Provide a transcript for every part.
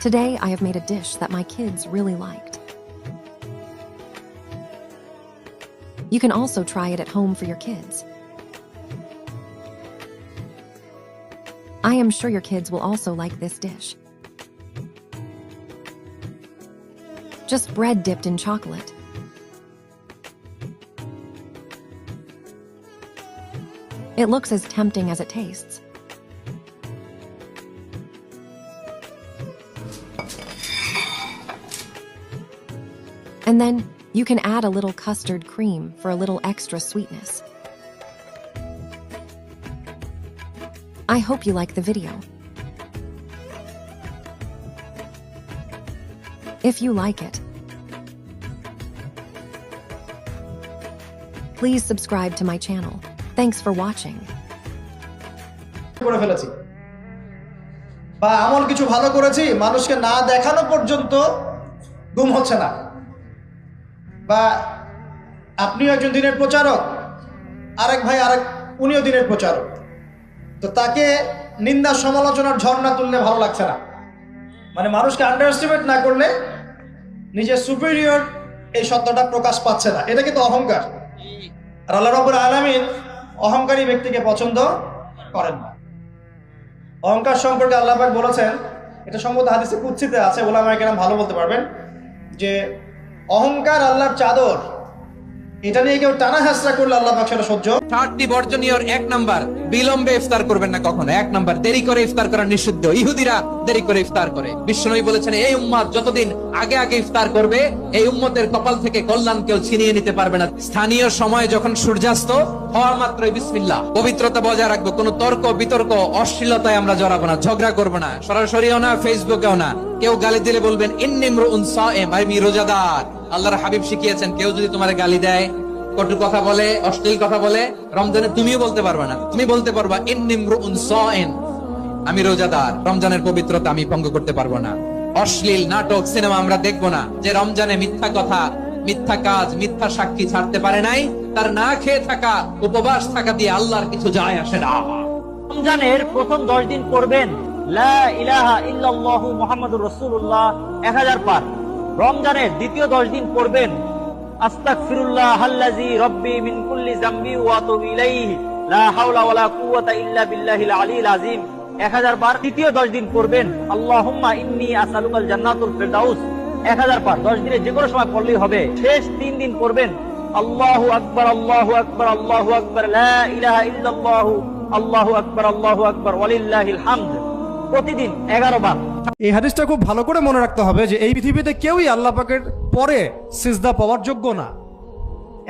Today, I have made a dish that my kids really liked. You can also try it at home for your kids. I am sure your kids will also like this dish. Just bread dipped in chocolate. It looks as tempting as it tastes. And then you can add a little custard cream for a little extra sweetness. I hope you like the video. If you like it, please subscribe to my channel. Thanks for watching. করে ফেলেছি বা এমন কিছু ভালো করেছি মানুষকে না দেখানো পর্যন্ত গুম হচ্ছে না বা আপনিও একজন দিনের প্রচারক, আরেক ভাই, আরেক, উনিও দিনের প্রচারক। তো তাকে নিন্দা, সমালোচনার ঝর্ণা তুললে ভালো লাগছে না। মানে মানুষকে আন্ডার এস্টিমেট না করলে নিজের সুপিরিয়র এই সত্যটা প্রকাশ পাচ্ছে না। এটা কিন্তু অহংকার। আর আল্লাহ রব্বুল আলমিন অহংকারী ব্যক্তিকে পছন্দ করেন না। অহংকার সম্পর্কে আল্লাহ বলেছেন, এটা সম্ভবত হাদিসে কুচ্ছিতে আছে ওলামা কেরাম ভালো বলতে পারবেন, যে অহংকার আল্লাহর চাদর। এটা নিয়ে কেউ টানা হাসরা করলে আল্লাহ পাক সহ্য ষাটটি বর্জনীয়র এক নাম্বার, বিলম্বে ইফতার করবেন না কখনো। এক নাম্বার, দেরি করে ইফতার করা নিষিদ্ধ। ইহুদিরা দেরি করে ইফতার করে। বিশ্বনবী বলেছেন, এই উম্মাদ যতদিন আগে আগে ইফতার করবে, এই উম্মতের কপাল থেকে কল্যাণ কেউ ছিনিয়ে নিতে পারবে না। স্থানীয় সময়ে যখন সূর্যাস্ত, হওয়া মাত্র বিসমিল্লাহ। পবিত্রতা বজায় রাখব। কোনো তর্ক, বিতর্ক, অশ্লীলতায় আমরা জড়াবো না, ঝগড়া করব না। সরাসরিও না, ফেসবুকেও না। কেউ গালি দিলে বলবেন ইন্নিমরু আমি রোজাদার। আল্লাহর হাবিব শিখিয়েছেন, কেউ যদি তোমার গালি দেয়, কটু কথা বলে, অশ্লীল কথা বলে, রমজানে তুমিও বলতে পারবে না। তুমি বলতে পারবা আমি রোজাদার, রমজানের পবিত্রতা আমি ভঙ্গ করতে পারব না। অশ্লীল নাটক, সিনেমা আমরা দেখব না। যে রমজানে মিথ্যা কথা, মিথ্যা কাজ, মিথ্যা সাক্ষী ছাড়তে পারে নাই, তার না খেয়ে থাকা, উপবাস থাকা দিয়ে আল্লাহর কিছু যায় আসে না। রমজানের প্রথম দশ দিন পড়বেন, লা ইলাহা ইল্লাল্লাহু মুহাম্মাদুর রাসূলুল্লাহ এক হাজার পার। রমজানের দ্বিতীয় দশ দিন পড়বেন। আস্তাগফিরুল্লাহ আল্লাযী রব্বি মিন কুল্লি যামবি ওয়া আতুবু ইলাইহি। লা হাওলা ওয়ালা বার তৃতীয় দিন যে সময় পড়লেই হবে। শেষ তিন দিন পড়বেন। আল্লাহু আকবার আল্লাহু আকবার আল্লাহু আকবার। লা আকবার প্রতিদিন এগারো বার। এই হাদিসটা খুব ভালো করে মনে রাখতে হবে যে এই পৃথিবীতে কেউই আল্লাহ পাকের পরে সিজদা পাওয়ার যোগ্য না।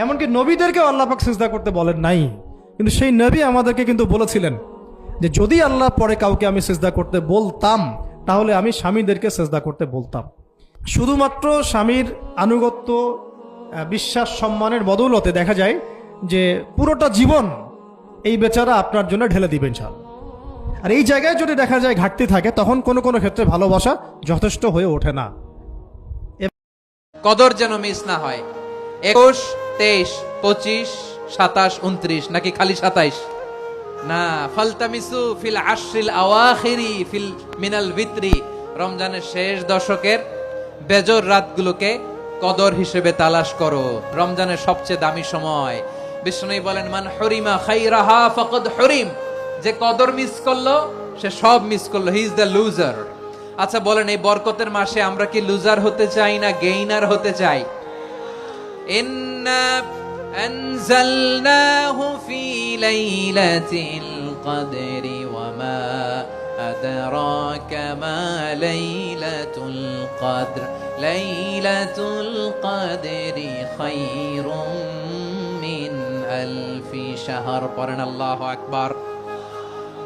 এমনকি নবীদেরকেও আল্লাহ পাক সিজদা করতে বলেন নাই। কিন্তু সেই নবী আমাদেরকে কিন্তু বলেছিলেন যে যদি আল্লাহ পরে কাউকে আমি সিজদা করতে বলতাম, তাহলে আমি স্বামীদেরকে সিজদা করতে বলতাম। শুধুমাত্র স্বামীর আনুগত্য বিশ্বাস, সম্মানের বদৌলতে দেখা যায় যে পুরোটা জীবন এই বেচারা আপনার জন্য ঢেলে দিবেন ছাড় আর এই জায়গায় যদি দেখা যায় ঘাটতি থাকে, তখন কোনো কোনো ক্ষেত্রে ভালোবাসা যথেষ্ট হয়ে ওঠে না। কদর যেন মিস না হয়। একুশ, তেইশ, পঁচিশ, সাতাশ উনত্রিশ নাকি খালি সাতাইশ? না, ফালতামিসু ফিল আশ্রিল আওয়াখিরি ফিল মিনাল ভিত্রি। রমজানের শেষ দশকের বেজর রাতগুলোকে কদর হিসেবে তালাশ করো। রমজানের সবচেয়ে দামি সময়। বিষ্ণু বলেন, মান হরিমা খাইরাহা ফাকাদ হরিম। যে কদর মিস করলো সে সব মিস করলো হি ইজ দ্য লুজার আচ্ছা বলেন এই বরকতের মাসে আমরা কি লুজার হতে চাই না গেইনার হতে চাই ইন্না أنزلناه في ليلة القدر وما أدراك ما ليلة القدر ليلة القدر خير من ألف شهر قرن الله أكبر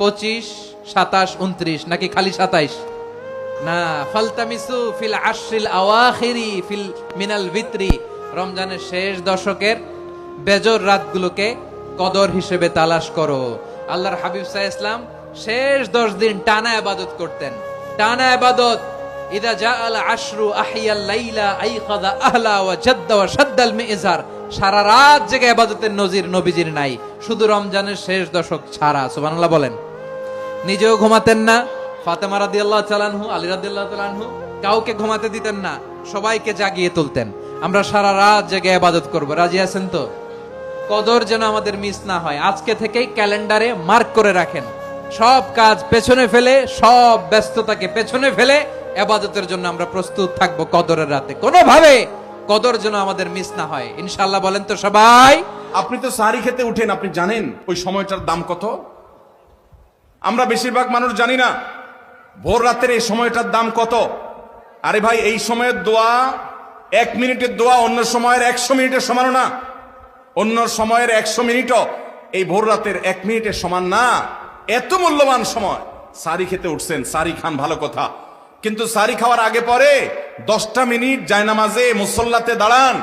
পঁচিশ, সাতাশ, উনত্রিশ, নাকি খালি সাতাইশ? না, ফালতামিসু ফিল আশরিল আওয়াখিরি ফিল মিনাল ভিত্রি। রমজানের শেষ দশকের বেজর রাতগুলোকে কদর হিসেবে তালাশ করো। আল্লাহর হাবিব সাহ ইসলাম শেষ দশ দিন টানা আবাদত করতেন। টানা আবাদত, ইদা জা আল আশরু আহিয়াল লাইলা আইখাদা আহলা ওয়া জাদ্দা ওয়া শাদ্দাল মিজার সারা রাত জেগে আবাদতের নজির নবীজির নাই। শুধু রমজানের শেষ দশক ছাড়া, সুবহানাল্লাহ বলেন। নিজেও ঘুমাতেন না। ফাতেমা রাদিয়াল্লাহু তাআলাহু আলী রাদিয়াল্লাহু তাআলাহু কাউকে ঘুমাতে দিতেন না। সবাইকে জাগিয়ে তুলতেন। আমরা সারা রাত জেগে ইবাদত করব। রাজি আছেন তো? কদর যেন আমাদের মিস না হয়। আজকে থেকেই ক্যালেন্ডারে মার্ক করে রাখেন। সব কাজ পেছনে ফেলে, সব ব্যস্ততাকে পেছনে ফেলে এবাদতের জন্য আমরা প্রস্তুত থাকব কদরের রাতে। কোনোভাবে কদর যেন আমাদের মিস না হয়। ইনশাল্লাহ বলেন তো সবাই। আপনি তো সারি খেতে উঠেন, আপনি জানেন ওই সময়টার দাম কত? আমরা বেশিরভাগ মানুষ জানি না, ভোর রাতের এই সময়টার দাম কত? আরে ভাই, এই সময়ের দোয়া, এক মিনিটের দোয়া অন্য সময়ের একশো মিনিটের সমানও না। অন্য সময়ের একশো মিনিটও এই ভোর রাতের এক মিনিটের সমান না। এত মূল্যবান সময়। সারি খেতে উঠছেন, সারি খান, ভালো কথা। কিন্তু সারি খাওয়ার আগে পরে দশটা মিনিট জায়নামাজে মুসল্লাতে দাঁড়ান,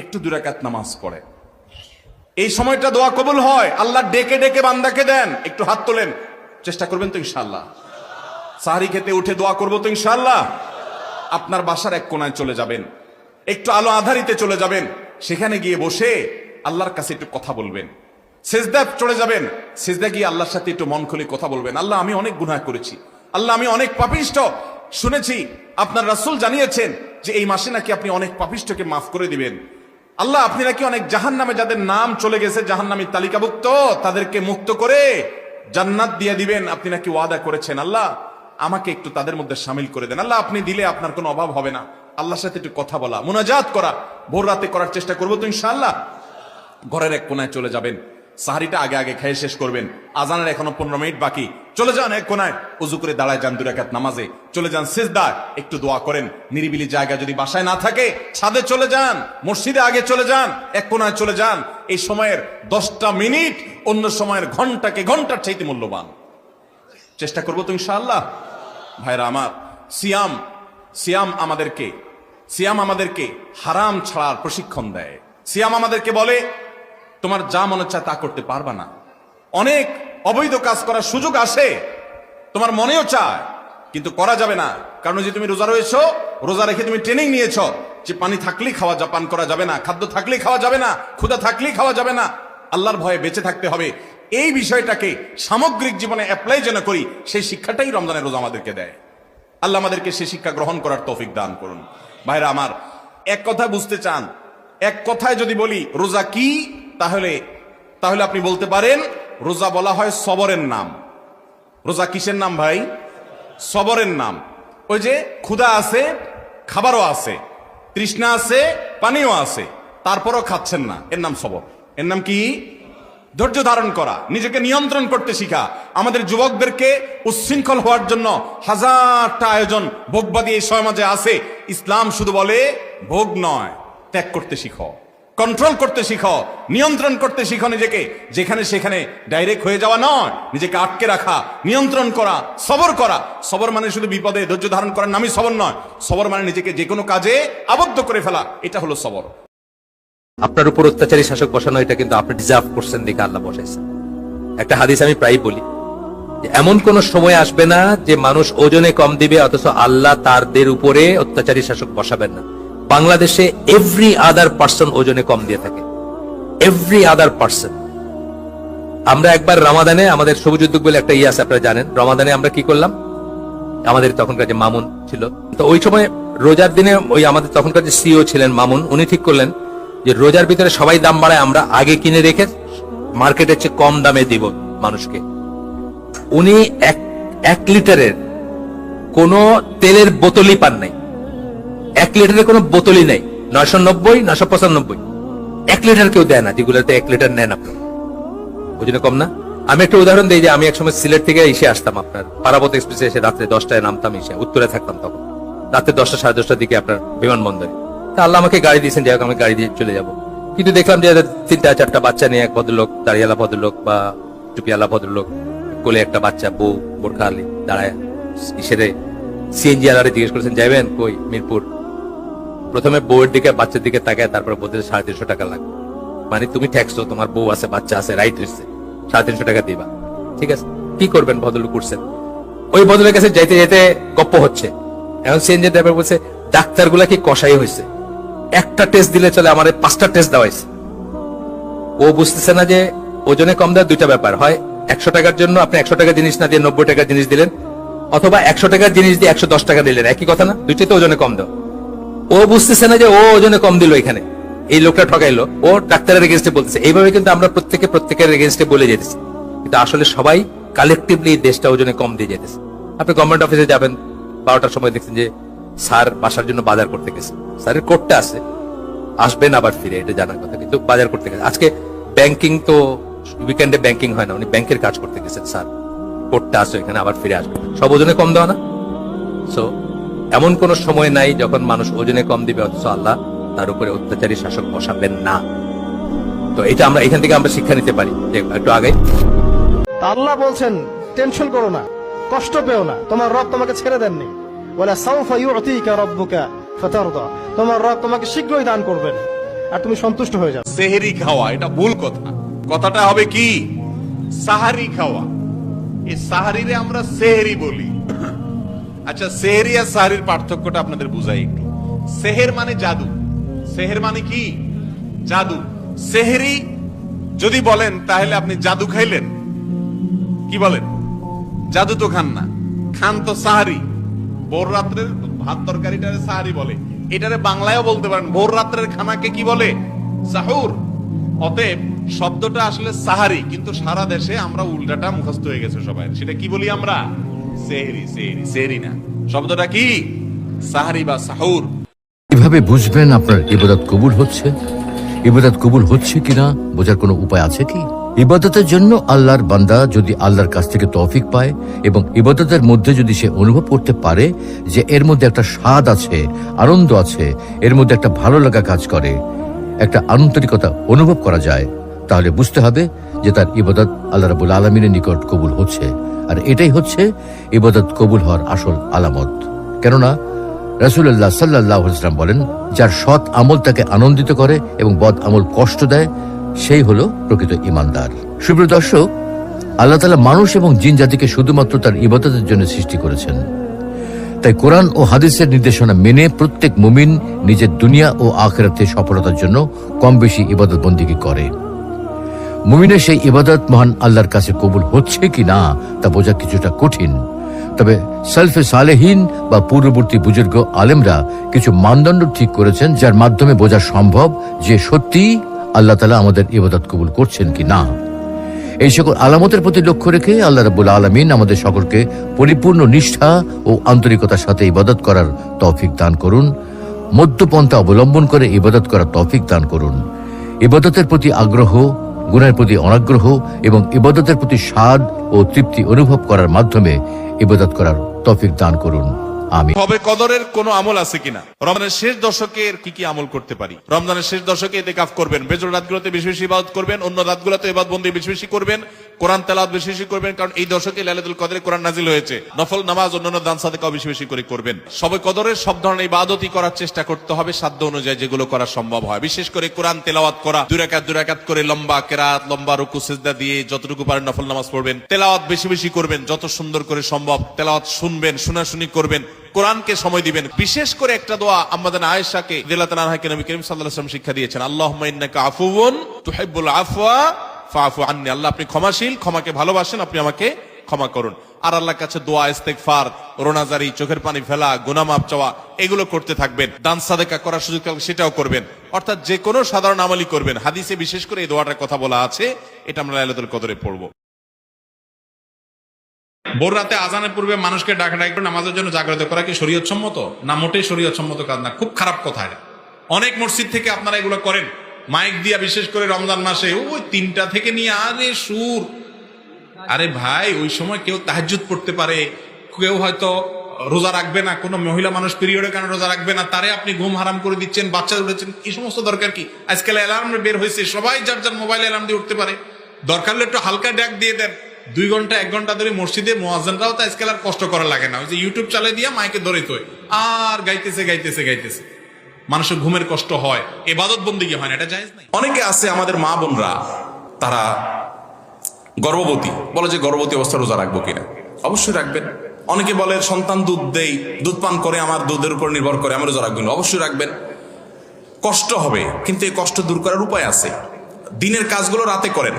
একটু দুরাকাত নামাজ পড়ে। এই সময়টা দোয়া কবুল হয়, আল্লাহ ডেকে ডেকে বান্দাকে দেন, একটু হাত তোলেন, চেষ্টা করবেন তো ইনশাল্লাহ সাহারি খেতে উঠে দোয়া করব তো ইনশাল্লাহ আপনার বাসার এক কোনায় চলে যাবেন, একটু আলো আধারিতে চলে যাবেন, সেখানে গিয়ে বসে আল্লাহর কাছে একটু কথা বলবেন। সেজদা চলে যাবেন, সেজদা গিয়ে আল্লাহর সাথে একটু মন খুলে কথা বলবেন। আল্লাহ, আমি অনেক গুনাহ করেছি। আল্লাহ, আমি অনেক পাপিষ্ট। শুনেছি, আপনার রাসূল জানিয়েছেন যে এই মাসে নাকি আপনি অনেক পাপিষ্টকে মাফ করে দিবেন। আল্লাহ, আপনি নাকি অনেক জাহান নামে যাদের নাম চলে গেছে জাহান নামের তালিকাভুক্ত, তাদেরকে মুক্ত করে জান্নাত দিয়ে দিবেন। আপনি নাকি ওয়াদা করেছেন, আল্লাহ, আমাকে একটু তাদের মধ্যে সামিল করে দেন। আল্লাহ, আপনি দিলে আপনার কোনো অভাব হবে না। আল্লাহর সাথে একটু কথা বলা, মোনাজাত করা, ভোর রাতে করার চেষ্টা করব তো ইনশাআল্লাহ। ঘরের এক কোনায় চলে যাবেন, সাহারিটা আগে আগে খেয়ে শেষ করবেন। আজানের এখনও পনেরো মিনিট বাকি। চলে যান এক কোনায়। উজু করে দাঁড়ায় যান দুরাকাত নামাজে। চলে যান সিজদায়। একটু দোয়া করেন। নিরিবিলি জায়গা যদি বাসায় না থাকে, ছাদে চলে যান, মসজিদে আগে চলে যান, এক কোনায় চলে যান। এই সময়ের দশটা মিনিট অন্য সময়ের ঘন্টাকে ঘণ্টার চাইতে মূল্যবান। চেষ্টা করব তো ইনশাআল্লাহ। ভাইরা আমার, সিয়াম সিয়াম আমাদেরকে সিয়াম আমাদেরকে হারাম ছাড়ার প্রশিক্ষণ দেয়। সিয়াম আমাদেরকে বলে, তোমার যা মনে চায় তা করতে পারবা না। অনেক অবৈধ কাজ করার সুযোগ আসে। তোমার মনেও চায়, কিন্তু করা যাবে না। কারণ যে তুমি রোজা রয়েছো, রোজা রেখে তুমি ট্রেনিং নিয়েছ যে পানি থাকলেই খাওয়া যা, পান করা যাবে না, খাদ্য থাকলেই খাওয়া যাবে না, ক্ষুধা থাকলেই খাওয়া যাবে না। আল্লাহর ভয়ে বেঁচে থাকতে হবে। এই বিষয়টাকে সামগ্রিক জীবনে অ্যাপ্লাই যেন করি, সেই শিক্ষাটাই রমজানের রোজা আমাদেরকে দেয়। আল্লাহ আমাদেরকে সে শিক্ষা গ্রহণ করার তৌফিক দান করুন। ভাইরা আমার, এক কথা বুঝতে চান, এক কথায় যদি বলি, রোজা কি? তাহলে তাহলে আপনি বলতে পারেন রোজা বলা হয় সবরের নাম। রোজা কিসের নাম ভাই? সবরের নাম। ওই যে ক্ষুধা আছে, খাবারও আছে, তৃষ্ণা আছে, পানিও আছে, তারপরও খাচ্ছেন না। এর নাম সবর। এর নাম কি? ধৈর্য ধারণ করা। নিজেকে নিয়ন্ত্রণ করতে শিখা। আমাদের যুবকদেরকে উচ্ছৃঙ্খল হওয়ার জন্য হাজারটা আয়োজন ভোগবাদী এই সমাজে আছে। ইসলাম শুধু বলে, ভোগ নয়, ত্যাগ করতে শিখো। কন্ট্রোল করতে শিখো, নিয়ন্ত্রণ করতে শিখো নিজেকে। যেখানে সেখানে ডাইরেক্ট হয়ে যাওয়া নয়। নিজেকে আটকে রাখা, নিয়ন্ত্রণ করা, সবর করা। সবর মানে শুধু বিপদে ধৈর্য ধারণ করার নামই সবর নয়। সবর মানে নিজেকে যে কোনো কাজে আবদ্ধ করে ফেলা। এটা হলো সবর। আপনার উপর অত্যাচারী শাসক বসানো, এটা কিন্তু আপনি ডিজার্ভ করছেন, দেখে আল্লাহ বসাইছেন। একটা হাদিস আমি প্রায় বলি এমন কোন সময় আসবে না যে মানুষ ওজনে কম দিবে, অথচ আল্লাহ তারদের উপরে অত্যাচারী শাসক বসাবেন না। বাংলাদেশে এভরি আদার পার্সন ওজনে কম দিয়ে থাকে। এভরি আদার পার্সন আমরা একবার রামাদানে, আমাদের সবুজ উদ্যোগ বলে একটা ইয়ে আছে, আপনারা জানেন। রমাদানে আমরা কি করলাম? আমাদের তখনকার যে মামুন ছিল। তো ওই সময় রোজার দিনে ওই আমাদের তখনকার যে সিও ছিলেন মামুন, উনি ঠিক করলেন যে রোজার ভিতরে সবাই দাম বাড়ায়, আমরা আগে কিনে রেখে মার্কেটের চেয়ে কম দামে দিব মানুষকে। উনি এক এক লিটারের কোন তেলের বোতলই পান নাই। এক লিটারের কোনো বোতলই নাই। নয়শো নব্বই, নয়শো পঁচানব্বই। এক লিটার কেউ দেয় না, যেগুলোতে এক লিটার নেন আপনার বুঝলে কম না? আমি একটা উদাহরণ দিই যে, আমি একসময় সিলেট থেকে এসে আসতাম আপনার। পারাবত এক্সপ্রেসে এসে রাত্রে দশটায় নামতাম এসে, উত্তরে থাকতাম তখন। রাত্রে দশটা, সাড়ে দশটার দিকে আপনার বিমানবন্দরে। তা আল্লাহ আমাকে গাড়ি দিয়েছেন, যাই হোক, আমি গাড়ি দিয়ে চলে যাব। কিন্তু দেখলাম যে তিনটা, চারটা বাচ্চা নিয়ে এক ভদ্রলোক, দাঁড়িয়ালা ভদ্রলোক বা টুপিয়ালা ভদ্রলোক, কোলে একটা বাচ্চা, বউ, বোরখা আলি দাঁড়ায়। ইসেরে সিএনজি আলারে জিজ্ঞেস করেছেন যাবেন কই? মিরপুর। প্রথমে বউয়ের দিকে, বাচ্চার দিকে তাকায়, তারপরে বলতে সাড়ে তিনশো টাকা লাগবে। মানে তুমি ট্যাক্স তোমার বউ আছে, বাচ্চা আছে রাইট হচ্ছে সাড়ে তিনশো টাকা দিবা। ঠিক আছে? কি করবেন ভদ্রলোক করছেন? ওই ভদ্রলোকের কাছে যাইতে যেতে গপ্প হচ্ছে। এখন সিএনজি ড্রাইভার বলছে ডাক্তারগুলা কি কষাই হয়েছে? একটা টেস্ট দিলে চলে, আমার পাঁচটা টেস্ট দেওয়া হয়েছে। ও বুঝতেছে না যে, ওজনে কম দেওয়ার দুইটা ব্যাপার। হয়, একশো টাকার জন্য আপনি একশো টাকার জিনিস না দিয়ে নব্বই টাকার জিনিস দিলেন, অথবা একশো টাকার জিনিস দিয়ে একশো দশ টাকা দিলেন। একই কথা না? দুইটাই তো ওজনে কম দাও ও বুঝতেছে না যে ও ওজনে কম দিল এখানে। এই লোকটা ঠকাইলো। ও ডাক্তারের এগেনস্টে বলতেছে। এইভাবে কিন্তু আমরা প্রত্যেকে প্রত্যেকের এগেনস্টে বলে যেতেছি। কিন্তু আসলে সবাই কালেকটিভলি দেশটা ওজনে কম দিয়ে যেতেছে। আপনি গভর্নমেন্ট অফিসে যাবেন, বারোটার সময় দেখছেন যে স্যার বাসার জন্য বাজার করতে গেছে। স্যারের কোটটা আছে। আসবেন আবার ফিরে, এটা জানার কথা। কিন্তু বাজার করতে গেছে। আজকে ব্যাংকিং তো উইকেন্ডে ব্যাংকিং হয় না। উনি ব্যাংকের কাজ করতে গেছেন, স্যার। কোটটা আসো এখানে আবার ফিরে আসবে সব ওজনে কম দেওয়া না? সো এমন কোন সময় নাই যখন মানুষ ওজনে কম দিবে অথচ আল্লাহ তার উপরে অত্যাচারী শাসক বসাবেন না। তো এটা আমরা এখান থেকে আমরা শিক্ষা নিতে পারি। একটু আগে আল্লাহ বলছেন টেনশন করো না কষ্ট পেও না তোমার রব তোমাকে ছেড়ে দেননি। বলে সাউফা ইউতিকা রব্বুকা ফাতারদা তোমার রব তোমাকে শীঘ্রই দান করবেন। আর তুমি সন্তুষ্ট হয়ে যাবে সেহেরি খাওয়া এটা ভুল কথা। কথাটা হবে কি? সাহারি খাওয়া। এই সাহারিরে আমরা সেহেরি বলি। আচ্ছা সেহেরি আর সাহারির পার্থক্যটা আপনাদের বুঝাই একটু। সেহের মানে জাদু। সেহের মানে কি? জাদু। সেহেরি যদি বলেন, তাহলে আপনি জাদু খাইলেন। কি বলেন? জাদু তো খান না। খান তো সাহারি। ভোর রাত্রের ভাত তরকারিটারে সাহারি বলে। এটারে বাংলায়ও বলতে পারেন, ভোর রাত্রের খানাকে কি বলে? সাহুর। অতএব শব্দটা আসলে সাহারি, কিন্তু সারা দেশে আমরা উল্টাটা মুখস্থ হয়ে গেছে সবাই। সেটা কি বলি আমরা? শব্দটা কি? সাহারি বা সাহুর। কীভাবে বুঝবেন আপনার ইবাদত কবুল হচ্ছে? ইবাদত কবুল হচ্ছে কিনা বোঝার কোনো উপায় আছে কি? ইবাদতের জন্য আল্লাহর বান্দা যদি আল্লাহর কাছ থেকে তৌফিক পায় এবং ইবাদতের মধ্যে যদি সে অনুভব করতে পারে যে এর মধ্যে একটা স্বাদ আছে, আনন্দ আছে, এর মধ্যে একটা ভালো লাগা কাজ করে, একটা আন্তরিকতা অনুভব করা যায়, তাহলে বুঝতে হবে যে তার ইবাদত আল্লাহ রাবুল আলমিনের নিকট কবুল হচ্ছে। আর এটাই হচ্ছে ইবাদত কবুল হওয়ার আসল আলামত। কেননা রাসুল্লাহ সাল্লাহ ইসলাম বলেন, যার সৎ আমল তাকে আনন্দিত করে এবং বদ আমল কষ্ট দেয়, সেই হলো প্রকৃত ইমানদার সুপ্রিয় দর্শক, আল্লাহ তালা মানুষ এবং জিন জাতিকে শুধুমাত্র তার ইবাদতের জন্য সৃষ্টি করেছেন। তাই কোরআন ও হাদিসের নির্দেশনা মেনে প্রত্যেক মুমিন নিজের দুনিয়া ও আখেরাতে সফলতার জন্য কম বেশি ইবাদত বন্দিগি করে। মুমিনের সেই ইবাদত মহান আল্লাহর কাছে কবুল হচ্ছে কি না, তা বোঝা কিছুটা কঠিন। তবে সালফে সালেহীন বা পূর্ববর্তী বুজুর্গ আলেমরা কিছু মানদণ্ড ঠিক করেছেন, যার মাধ্যমে বোঝা সম্ভব যে সত্যি আল্লাহ তালা আমাদের ইবাদত কবুল করছেন কি না। এই সকল আলামতের প্রতি লক্ষ্য রেখে আল্লাহ রাবুল আলমিন আমাদের সকলকে পরিপূর্ণ নিষ্ঠা ও আন্তরিকতার সাথে ইবাদত করার তৌফিক দান করুন, মধ্যপন্থা অবলম্বন করে ইবাদত করার তৌফিক দান করুন। ইবাদতের প্রতি আগ্রহ গুণের প্রতি অনাগ্রহ এবং ইবাদতের প্রতি স্বাদ ও তৃপ্তি অনুভব করার মাধ্যমে ইবাদত করার তফিক দান করুন। আমি হবে কদরের কোনো আমল আছে কিনা? রমজানের শেষ দশকে কি কি আমল করতে পারি? রমজানের শেষ দশকে এতে কাফ করবেন বেজর রাতগুলোতে বেশি বেশি ইবাদত করবেন, অন্য রাতগুলোতে ইবাদত বন্দী বেশি বেশি করবেন কোরআন তেলাওয়াত বেশি বেশি করবেন, কারণ এই দশকে লাইলাতুল কদরে কোরআন নাজিল হয়েছে। নফল নামাজ অন্যান্য দান সাদেকাও বেশি বেশি করে করবেন। সবে কদরের সব ধরনের ইবাদতই করার চেষ্টা করতে হবে, সাধ্য অনুযায়ী যেগুলো করা সম্ভব হয়। বিশেষ করে কোরআন তেলাওয়াত করা দুরাকাত দুরাকাত করে লম্বা কেরাত, লম্বা রুকু, সিজদা দিয়ে যতটুকু পারেন নফল নামাজ পড়বেন। তেলাওয়াত বেশি বেশি করবেন, যত সুন্দর করে সম্ভব তেলাওয়াত শুনবেন, শোনাশুনি করবেন, কোরআনকে সময় দিবেন। বিশেষ করে একটা দোয়া আমাদের আয়েশাকে দিলাতান আনহাকে নবী করিম সাল্লাল্লাহু আলাইহি ওয়াসাল্লাম শিক্ষা দিয়েছেন, আল্লাহুম্মা ইন্নাকা আফুউন তুহিব্বুল আফওয়া ফাফু আন্নি। আল্লাহ, আপনি ক্ষমাশীল, ক্ষমাকে ভালোবাসেন, আপনি আমাকে ক্ষমা করুন। আর আল্লাহর কাছে দোয়া রোনাজারি, চোখের পানি ফেলা, গুনাহ মাপ চাওয়া, এগুলো করতে থাকবেন। দান, সাদেকা করার সুযোগ সেটাও করবেন। অর্থাৎ যে কোনো সাধারণ আমলই করবেন। হাদিসে বিশেষ করে এই দোয়াটার কথা বলা আছে। এটা আমরা লাইলাতুল কদরে পড়ব। ভোর রাতে আজানের পূর্বে মানুষকে ডাকা ডাকি নামাজের জন্য জাগ্রত করা কি শরীয়ত সম্মত না মোটেই শরীয়ত সম্মত কাজ না। খুব খারাপ কথা অনেক মসজিদ থেকে আপনারা এগুলো করেন। মাইক দিয়া বিশেষ করে রমজান মাসে, ওই তিনটা থেকে নিয়ে, আরে সুর। আরে ভাই, ওই সময় কেউ তাহাজুদ পড়তে পারে, কেউ হয়তো রোজা রাখবে না, কোনো মহিলা মানুষ পিরিয়ডের কারণে রোজা রাখবে না, তারে আপনি ঘুম হারাম করে দিচ্ছেন, বাচ্চা উঠেছেন এই সমস্ত দরকার কি? আজকাল অ্যালার্ম বের হয়েছে, সবাই যার যার মোবাইল অ্যালার্ম দিয়ে উঠতে পারে। দরকার হলে একটু হালকা ড্যাক দিয়ে দেন। দুই ঘণ্টা, এক ঘণ্টা ধরে মসজিদে মোয়াজানরাও তো আজকাল আর কষ্ট করা লাগে না। ওই যে ইউটিউব চালিয়ে দিয়ে মাইকে ধরে তো আর গাইতেছে গাইতেছে গাইতেছে। মানুষের ঘুমের কষ্ট হয়, এবাদত বন্দিগি হয় না, এটা নাই। অনেকে আছে আমাদের মা বোনরা, তারা গর্ভবতী, বলে যে গর্ভবতী অবস্থা রোজা রাখব কিনা? অবশ্যই রাখবেন। অনেকে বলে সন্তান দুধ দেই, দুধ পান করে আমার দুধের উপর নির্ভর করে আমি রোজা রাখবেন। অবশ্যই রাখবেন। কষ্ট হবে, কিন্তু এই কষ্ট দূর করার উপায় আছে। দিনের কাজগুলো রাতে করেন।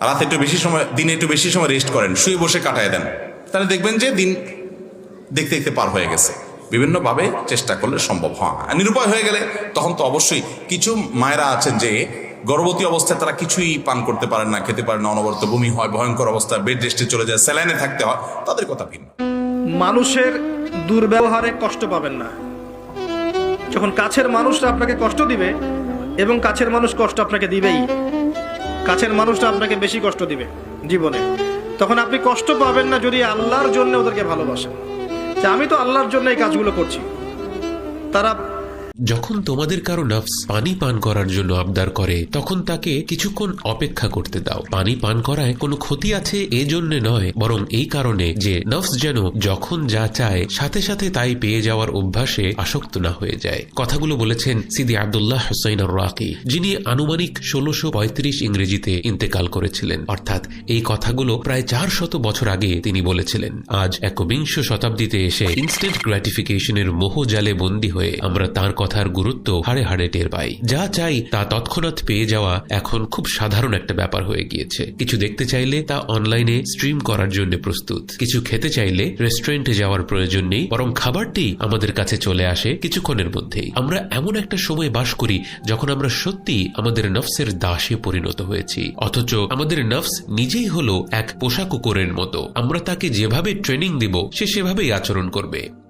রাতে একটু বেশি সময়, দিনে একটু বেশি সময় রেস্ট করেন। শুয়ে বসে কাটায় দেন। তাহলে দেখবেন যে দিন দেখতে দেখতে পার হয়ে গেছে। বিভিন্নভাবে চেষ্টা করলে সম্ভব হয়। আর নিরুপায় হয়ে গেলে তখন তো অবশ্যই কিছু মায়েরা আছেন যে গর্ভবতী অবস্থায় তারা কিছুই পান করতে পারেন না, খেতে পারেন না, অনবরত বমি হয়, ভয়ঙ্কর অবস্থায় বেড রেস্টে চলে যায়, স্যালাইনে থাকতে হয়, তাদের কথা ভিন্ন। মানুষের দুর্ব্যবহারে কষ্ট পাবেন না। যখন কাছের মানুষরা আপনাকে কষ্ট দিবে এবং কাছের মানুষ কষ্ট আপনাকে দিবেই, কাছের মানুষরা আপনাকে বেশি কষ্ট দিবে জীবনে, তখন আপনি কষ্ট পাবেন না যদি আল্লাহর জন্য ওদেরকে ভালোবাসেন। আমি তো আল্লাহর জন্য এই কাজগুলো করছি। তারা যখন তোমাদের কারও নফস পানি পান করার জন্য আবদার করে, তখন তাকে কিছুক্ষণ অপেক্ষা করতে দাও। পানি পান করায় কোনো ক্ষতি আছে এজন্য নয়, বরং এই কারণে যে নফস যেন যখন যা চায়, সাথে সাথে তাই পেয়ে যাওয়ার অভ্যাসে আসক্ত না হয়ে যায়। কথাগুলো বলেছেন সিদি আবদুল্লাহ হুসাইন রাকি যিনি আনুমানিক ষোলোশো পঁয়ত্রিশ ইংরেজিতে ইন্তেকাল করেছিলেন। অর্থাৎ এই কথাগুলো প্রায় চার শত বছর আগে তিনি বলেছিলেন। আজ একবিংশ শতাব্দীতে এসে ইনস্ট্যান্ট গ্র্যাটিফিকেশনের মোহজালে বন্দী হয়ে আমরা তার কথার গুরুত্ব হাড়ে হাড়ে টের পাই। যা চাই তা তৎক্ষণাৎ পেয়ে যাওয়া এখন খুব সাধারণ একটা ব্যাপার হয়ে গিয়েছে। কিছু দেখতে চাইলে তা অনলাইনে স্ট্রিম করার জন্য প্রস্তুত। কিছু খেতে চাইলে রেস্টুরেন্টে যাওয়ার প্রয়োজন নেই, বরং খাবারটি আমাদের কাছে চলে আসে কিছুক্ষণের মধ্যেই। আমরা এমন একটা সময় বাস করি যখন আমরা সত্যি আমাদের নফসের দাসে পরিণত হয়েছি। অথচ আমাদের নফস নিজেই হলো এক পোষা কুকুরের মতো। আমরা তাকে যেভাবে ট্রেনিং দিব, সে সেভাবেই আচরণ করবে।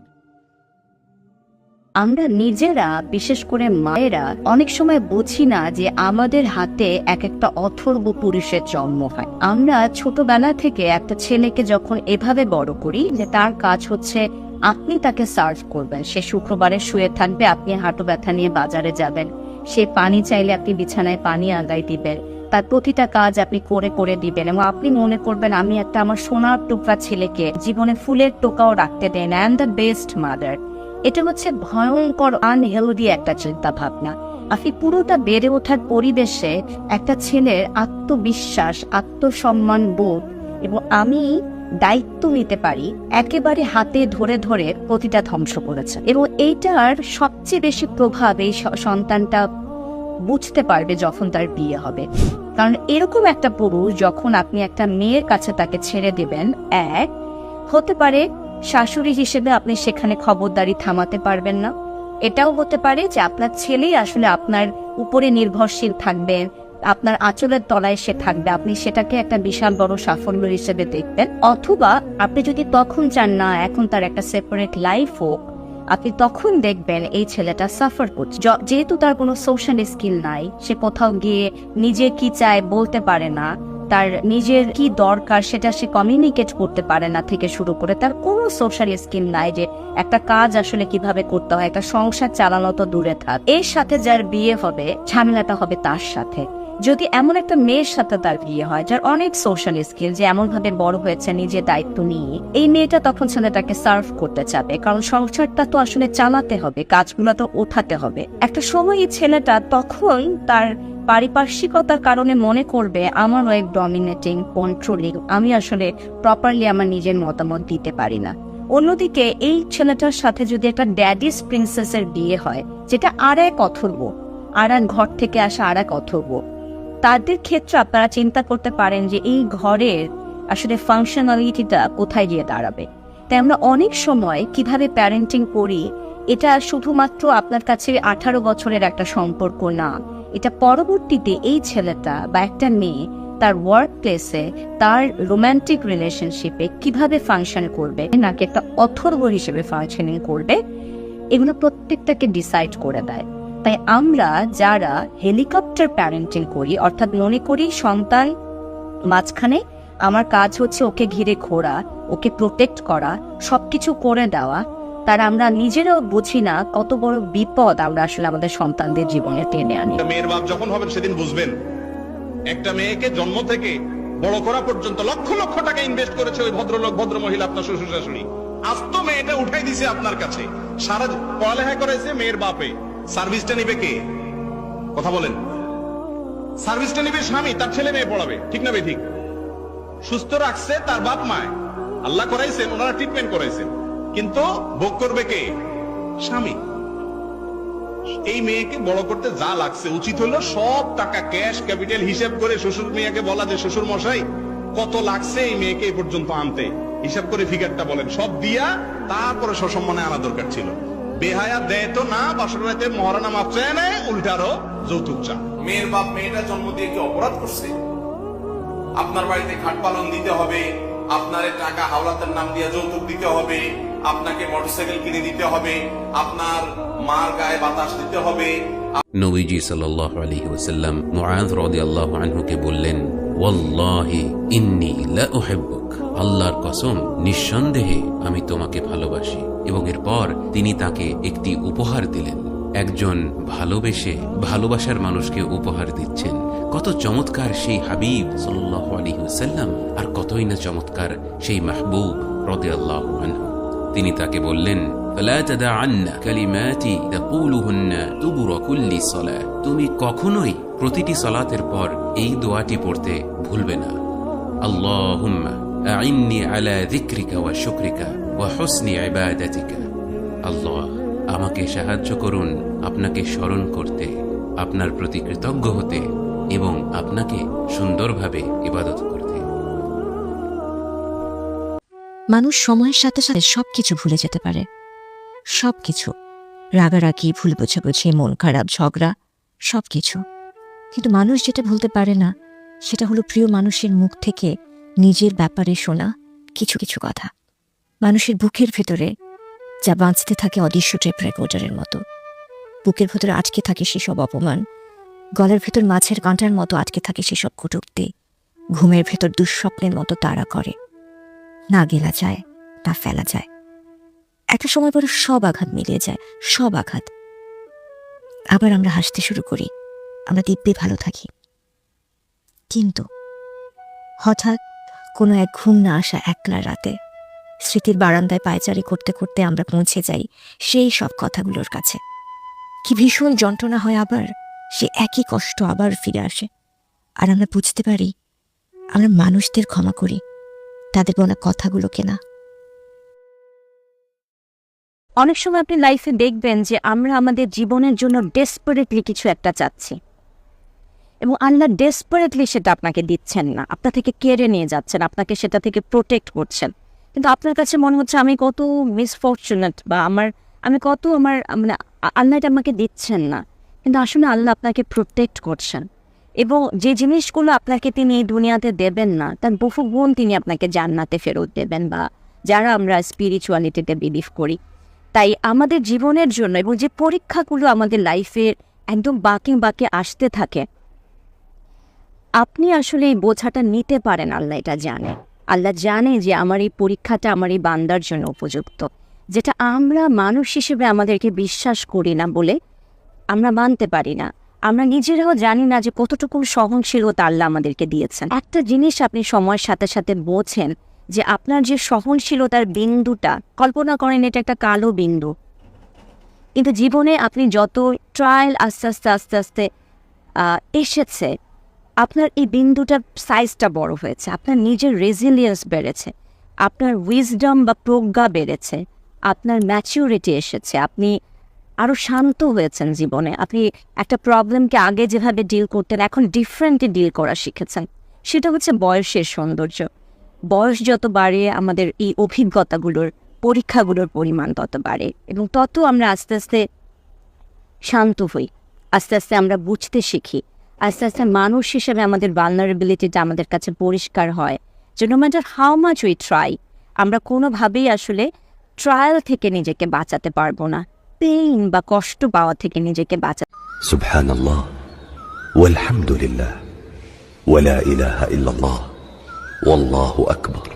আমরা নিজেরা, বিশেষ করে মায়েরা, অনেক সময় বুঝি না যে আমাদের হাতে এক একটা অথর্ব পুরুষের জন্ম হয়। আমরা ছোটবেলা থেকে একটা ছেলেকে যখন এভাবে বড় করি যে তার কাজ হচ্ছে আপনি তাকে সার্ভ করবেন। সে শুক্রবারে শুয়ে থাকবে, আপনি হাঁটু ব্যথা নিয়ে বাজারে যাবেন। সে পানি চাইলে আপনি বিছানায় পানি আগাই দিবেন। তার প্রতিটা কাজ আপনি করে করে দিবেন এবং আপনি মনে করবেন, আমি একটা আমার সোনার টুকরা ছেলেকে জীবনে ফুলের টোকাও রাখতে দেন অ্যান্ড দ্য বেস্ট মাদার এটা হচ্ছে ভয়ঙ্কর আনহেলদি একটা চিন্তা ভাবনা আপনি পুরোটা বেড়ে ওঠার পরিবেশে একটা ছেলের আত্মবিশ্বাস, আত্মসম্মান বোধ এবং আমি দায়িত্ব নিতে পারি, একেবারে হাতে ধরে ধরে প্রতিটা ধ্বংস করেছে। এবং এইটার সবচেয়ে বেশি প্রভাব এই সন্তানটা বুঝতে পারবে যখন তার বিয়ে হবে। কারণ এরকম একটা পুরুষ যখন আপনি একটা মেয়ের কাছে তাকে ছেড়ে দেবেন, এক, হতে পারে শাশুড়ি হিসেবে আপনি সেখানে খবরদারি থামাতে পারবেন না। এটাও হতে পারে যে আপনার ছেলেই আসলে আপনার উপরে নির্ভরশীল থাকবে, আপনার আঁচলের তলায় সে থাকবে, আপনি সেটাকে একটা বিশাল বড় সাফল্য হিসেবে দেখবেন। অথবা আপনি যদি তখন চান, না, এখন তার একটা সেপারেট লাইফ হোক, আপনি তখন দেখবেন এই ছেলেটা সাফার করছে। যেহেতু তার কোনো সোশ্যাল স্কিল নাই, সে কোথাও গিয়ে নিজে কি চায় বলতে পারে না তার নিজের কি দরকার সেটা সে কমিউনিকেট করতে পারে না থেকে শুরু করে, তার কোনো সোশ্যাল স্কিল নাই যে একটা কাজ আসলে কীভাবে করতে হয়, একটা সংসার চালানো তো দূরে থাক। এর সাথে যার বিয়ে হবে, ঝামেলাটা হবে তার সাথে। যদি এমন একটা মেয়ের সাথে তার বিয়ে হয়, যার অনেক সোশ্যাল স্কিল যে এমন ভাবে বড় হয়েছে নিজে দায়িত্ব নিয়ে, এই মেয়েটা তখন ছেলেটাকে সার্ভ করতে চাবে। কারণ সংসারটা তো আসলে চালাতে হবে, কাজগুলো তো ওঠাতে হবে। একটা সময় এই ছেলেটা তখন তার পারিপার্শ্বিকতার কারণে মনে করবে, আমারও এক ডমিনেটিং কন্ট্রোলিং আমি আসলে প্রপারলি আমার নিজের মতামত দিতে পারি না। অন্যদিকে এই ছেলেটার সাথে যদি একটা ড্যাডিস প্রিন্সেসের বিয়ে হয়, যেটা আর এক অথর্ব, আর এক ঘর থেকে আসা আর এক অথর্ব তাদের ক্ষেত্রে আপনারা চিন্তা করতে পারেন যে এই ঘরের আসলে ফাংশনালিটিটা কোথায় গিয়ে দাঁড়াবে। তাই আমরা অনেক সময় কীভাবে প্যারেন্টিং করি, এটা শুধুমাত্র আপনার কাছে আঠারো বছরের একটা সম্পর্ক না, এটা পরবর্তীতে এই ছেলেটা বা একটা মেয়ে তার ওয়ার্ক প্লেসে তার রোমান্টিক রিলেশনশিপে কীভাবে ফাংশন করবে, নাকি একটা অথর্ব হিসেবে ফাংশনিং করবে, এগুলো প্রত্যেকটাকে ডিসাইড করে দেয়। তাই আমরা যারা হেলিকপ্টার প্যারেন্টিং করি, অর্থাৎ মনে করি সন্তান মাঝখানে আমার কাজ হচ্ছে ওকে ঘিরে ঘোরা, ওকে প্রোটেক্ট করা, সবকিছু করে দেওয়া, তার আমরা নিজেরাও বুঝি না কত বড় বিপদ আমরা আসলে আমাদের সন্তানদের জীবনে টেনে আনি। মেয়ের বাপ যখন হবেন সেদিন বুঝবেন, একটা মেয়েকে জন্ম থেকে বড় করা পর্যন্ত লক্ষ লক্ষ টাকা ইনভেস্ট করেছে ওই ভদ্রলোক ভদ্র মহিলা আপনার শ্বশুর শাশুড়ি। আজ তো মেয়েটা উঠাই দিছে আপনার কাছে। সারা পড়ালেখা করেছে মেয়ের বাপে। সার্ভিসটা নিবে কে? কথা বলেন। সার্ভিসটা নিবে স্বামী, তার ছেলে মেয়ে পড়াবে, ঠিক না ঠিক সুস্থ রাখছে তার বাপ মায়। আল্লাহ করাইছেন, ওনারা ট্রিটমেন্ট করাইছেন। কিন্তু ভোগ করবে কে? স্বামী। এই মেয়েকে বড় করতে যা লাগছে, উচিত হলো সব টাকা ক্যাশ ক্যাপিটাল হিসাব করে শ্বশুর মেয়েকে বলা যে, শ্বশুর মশাই, কত লাগছে এই মেয়েকে এই পর্যন্ত আনতে? হিসাব করে ফিগারটা বলেন। সব দিয়া তারপরে সসম্মানে আনা দরকার ছিল। বেহায়া দেয় তো না বাসর বাড়িতে মহারানা মাপ চায় না উল্টারও যৌতুক চান। মেয়ের বাপ মেয়েটা জন্ম দিয়ে কি অপরাধ করছে? আপনার বাড়িতে খাট পালন দিতে হবে আপনার টাকা হাওলাতের নাম দিয়ে যৌতুক দিতে হবে আপনাকে মোটরসাইকেল কিনে দিতে হবে আপনার মার গায়ে বাতাস দিতে হবে। নবীজি সাল্লাহ আলী ওসাল্লাম মুআদ রাদিয়াল্লাহু আনহুকে বললেন ওয়াল্লাহি ইন্নী লা উহিব্বুক আল্লাহর কসম, নিঃসন্দেহে আমি তোমাকে ভালোবাসি এবং এরপর তিনি তাকে একটি উপহার দিলেন। একজন ভালোবেসে ভালোবাসার মানুষকে উপহার দিচ্ছেন। কত চমৎকার সেই হাবিব সাল্লাহ আলী হুসাল্লাম আর কতই না চমৎকার সেই মাহবুব রদে আল্লাহ তিনি তাকে বললেন তুমি কখনোই প্রতিটি সলাতের পর এই দোয়াটি পড়তে ভুলবে না। আল্লাহ যিকরিকা ওয়া শুকরিকা ওয়া হুসনি ইবাদাতিকা আল্লাহ, আমাকে সাহায্য করুন আপনাকে স্মরণ করতে, আপনার প্রতি কৃতজ্ঞ হতে এবং আপনাকে সুন্দরভাবে ইবাদত করতে। মানুষ সময়ের সাথে সাথে সবকিছু ভুলে যেতে পারে। সবকিছু। রাগারাগি, ভুল বোঝাবুঝি, মন খারাপ, ঝগড়া, সবকিছু। কিন্তু মানুষ যেটা ভুলতে পারে না, সেটা হলো প্রিয় মানুষের মুখ থেকে নিজের ব্যাপারে শোনা কিছু কিছু কথা। মানুষের বুকের ভেতরে যা বাঁচতে থাকে অদৃশ্য টেপ রেকর্ডারের মতো। বুকের ভেতরে আটকে থাকে সেসব অপমান। গলার ভেতর মাছের কাঁটার মতো আটকে থাকে সেসব কটুক্তি। ঘুমের ভেতর দুঃস্বপ্নের মতো তাড়া করে। না গেলা যায়, না ফেলা যায়। একটা সময় পরে সব আঘাত মিলিয়ে যায়, সব আঘাত। আবার আমরা হাসতে শুরু করি। আমরা দিব্যি ভালো থাকি। কিন্তু হঠাৎ কোনো এক ঘুম না আসা একলা রাতে। স্মৃতির বারান্দায় পায়চারি করতে করতে আমরা পৌঁছে যাই সেই সব কথাগুলোর কাছে। কি ভীষণ যন্ত্রণা হয় আবার, সে একই কষ্ট আবার ফিরে আসে। আর আমরা বুঝতে পারি, আমরা মানুষদের ক্ষমা করি, তাদের বলা কথাগুলোকে না অনেক সময় আপনি লাইফে দেখবেন যে আমরা আমাদের জীবনের জন্য ডেসপারেটলি কিছু একটা চাচ্ছি। এবং আল্লাহ ডেসপারেটলি সেটা আপনাকে দিচ্ছেন না। আপনার থেকে কেড়ে নিয়ে যাচ্ছেন, আপনাকে সেটা থেকে প্রোটেক্ট করছেন। কিন্তু আপনার কাছে মনে হচ্ছে, আমি কত মিসফরচুনেট বা আমার, আমি কত আমার মানে আল্লাহ এটা আমাকে দিচ্ছেন না। কিন্তু আসলে আল্লাহ আপনাকে প্রোটেক্ট করছেন। এবং যে জিনিসগুলো আপনাকে তিনি এই দুনিয়াতে দেবেন না, তার বহু গুণ তিনি আপনাকে জান্নাতে ফেরত দেবেন বা যারা আমরা স্পিরিচুয়ালিটিতে বিলিভ করি। তাই আমাদের জীবনের জন্য এবং যে পরীক্ষাগুলো আমাদের লাইফের একদম বাকি বাকি আসতে থাকে আপনি আসলে এই বোঝাটা নিতে পারেন, আল্লাহ এটা জানে। আল্লাহ জানে যে আমার এই পরীক্ষাটা আমার এই বান্দার জন্য উপযুক্ত। যেটা আমরা মানুষ হিসেবে আমাদেরকে বিশ্বাস করি না বলে আমরা মানতে পারি না। আমরা নিজেরাও জানি না যে কতটুকু সহনশীলতা আল্লাহ আমাদেরকে দিয়েছেন। একটা জিনিস আপনি সময়ের সাথে সাথে বোঝেন যে আপনার যে সহনশীলতার বিন্দুটা, কল্পনা করেন এটা একটা কালো বিন্দু। কিন্তু জীবনে আপনি যত ট্রায়াল আস্তে আস্তে আস্তে আস্তে এসেছে আপনার এই বিন্দুটার সাইজটা বড় হয়েছে, আপনার নিজের রেজিলিয়েন্স বেড়েছে, আপনার উইজডম বা প্রজ্ঞা বেড়েছে, আপনার ম্যাচিউরিটি এসেছে, আপনি আরও শান্ত হয়েছেন জীবনে, আপনি একটা প্রবলেমকে আগে যেভাবে ডিল করতেন, এখন ডিফারেন্টলি ডিল করা শিখেছেন, সেটা হচ্ছে বয়সের সৌন্দর্য। বয়স যত বাড়ে, আমাদের এই অভিজ্ঞতাগুলোর, পরীক্ষাগুলোর পরিমাণ তত বাড়ে, এবং তত আমরা আস্তে আস্তে শান্ত হই, আস্তে আস্তে আমরা বুঝতে শিখি আস্তে আস্তে মানুষ হিসেবে আমাদের ভালনারেবিলিটিটা আমাদের কাছে পরিষ্কার হয়। যে no matter how much we try আমরা কোনোভাবেই আসলে ট্রায়াল থেকে নিজেকে বাঁচাতে পারব না। পেইন বা কষ্ট পাওয়া থেকে নিজেকে বাঁচা সুবহানাল্লাহ। ওয়ালহামদুলিল্লাহ। ওয়ালা ইলাহা ইল্লাল্লাহ। ওয়াল্লাহু আকবার।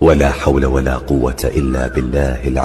ওয়ালা হাওলা ওয়ালা কুওয়াতা ইল্লা বিল্লাহিল